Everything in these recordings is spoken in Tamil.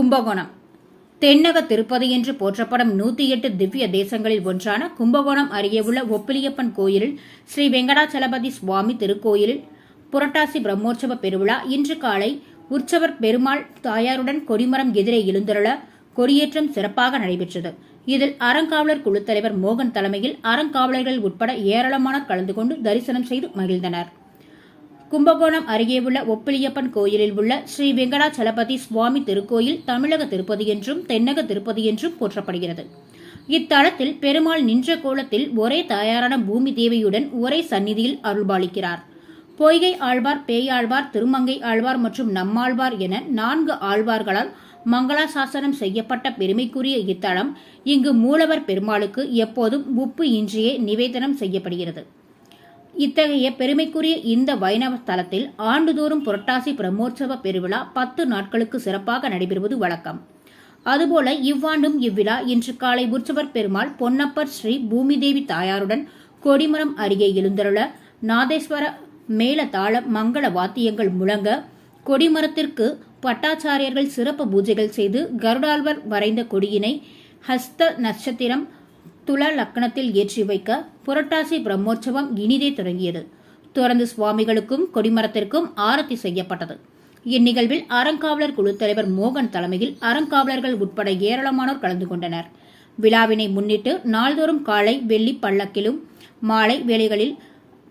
கும்பகோணம். தென்னக திருப்பதி என்று போற்றப்படும் நூத்தி எட்டு திவ்ய தேசங்களில் ஒன்றான கும்பகோணம் அருகே உள்ள ஒப்பிலியப்பன் கோயிலில் ஸ்ரீ வெங்கடாச்சலபதி சுவாமி திருக்கோயிலில் புரட்டாசி பிரம்மோற்சவ பெருவிழா இன்று காலை உற்சவர் பெருமாள் தாயாருடன் கொடிமரம் எதிரே எழுந்தருள கொடியேற்றம் சிறப்பாக நடைபெற்றது. இதில் அறங்காவலர் குழு தலைவர் மோகன் தலைமையில் அறங்காவலர்கள் உட்பட ஏராளமானோர் கலந்து கொண்டு தரிசனம் செய்து மகிழ்ந்தனர். கும்பகோணம் அருகே உள்ள ஒப்பிலியப்பன் கோயிலில் உள்ள ஸ்ரீ வெங்கடாச்சலபதி சுவாமி திருக்கோயில் தமிழக திருப்பதி என்றும் தென்னக திருப்பதி என்றும் போற்றப்படுகிறது. இத்தலத்தில் பெருமாள் நின்ற கோலத்தில் ஒரே தயாரான பூமி தேவியுடன் ஒரே சந்நிதியில் அருள்பாலிக்கிறார். பொய்கை ஆழ்வார் பேயாழ்வார் திருமங்கை ஆழ்வார் மற்றும் நம்மாழ்வார் என நான்கு ஆழ்வார்களால் மங்களாசாசனம் செய்யப்பட்ட பெருமைக்குரிய இத்தலம் இங்கு மூலவர் பெருமாளுக்கு எப்போதும் உப்பு இன்றியே நிவேதனம் செய்யப்படுகிறது. இத்தகைய பெருமைக்குரிய இந்த வைணவ தலத்தில் ஆண்டுதோறும் புரட்டாசி பிரம்மோற்சவ பெருவிழா பத்து நாட்களுக்கு சிறப்பாக நடைபெறுவது வழக்கம். அதுபோல இவ்வாண்டும் இவ்விழா இன்று காலை உற்சவர் பெருமாள் பொன்னப்பர் ஸ்ரீ பூமிதேவி தாயாருடன் கொடிமரம் அருகே எழுந்தருள நாதேஸ்வர மேல தாள மங்கள வாத்தியங்கள் முழங்க கொடிமரத்திற்கு பட்டாச்சாரியர்கள் சிறப்பு பூஜைகள் செய்து கருடாழ்வர் வரைந்த கொடியினை ஹஸ்த நட்சத்திரம் துலா லக்கணத்தில் ஏற்றி வைக்க புரட்டாசி பிரம்மோற்சவம் இனிதே தொடங்கியது. தொடர்ந்து சுவாமிகளுக்கும் கொடிமரத்திற்கும் ஆரத்தி செய்யப்பட்டது. இந்நிகழ்வில் அறங்காவலர் குழு தலைவர் மோகன் தலைமையில் அறங்காவலர்கள் உட்பட ஏராளமானோர் கலந்து கொண்டனர். விழாவினை முன்னிட்டு நாள்தோறும் காலை வெள்ளி பல்லக்கிலும் மாலை வேளைகளில்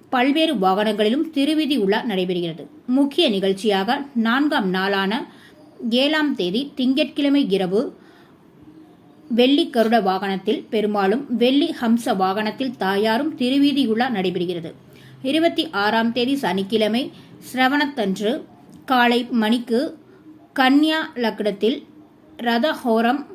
பல்வேறு வாகனங்களிலும் திருவிதி உலா நடைபெறுகிறது. முக்கிய நிகழ்ச்சியாக நான்காம் நாளான ஏழாம் தேதி திங்கட்கிழமை இரவு வெள்ளி கருட வாகனத்தில் பெருமாளும் வெள்ளி ஹம்ச வாகனத்தில் தாயாரும் திருவீதியுலா நடைபெறுகிறது. இருபத்தி ஆறாம் தேதி சனிக்கிழமை சிரவணத்தன்று காலை மணிக்கு கன்யா லக்னத்தில் ரதஹோரம்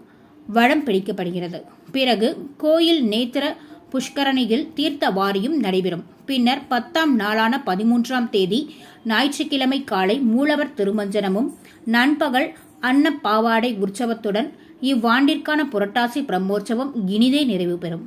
வடம் பிடிக்கப்படுகிறது. பிறகு கோயில் நேத்திர புஷ்கரணியில் தீர்த்த வாரியும் நடைபெறும். பின்னர் பத்தாம் நாளான பதிமூன்றாம் தேதி ஞாயிற்றுக்கிழமை காலை மூலவர் திருமஞ்சனமும் நண்பகல் அன்ன பாவாடை உற்சவத்துடன் இவ்வாண்டிற்கான புரட்டாசி பிரம்மோற்சவம் இனிதே நிறைவு பெறும்.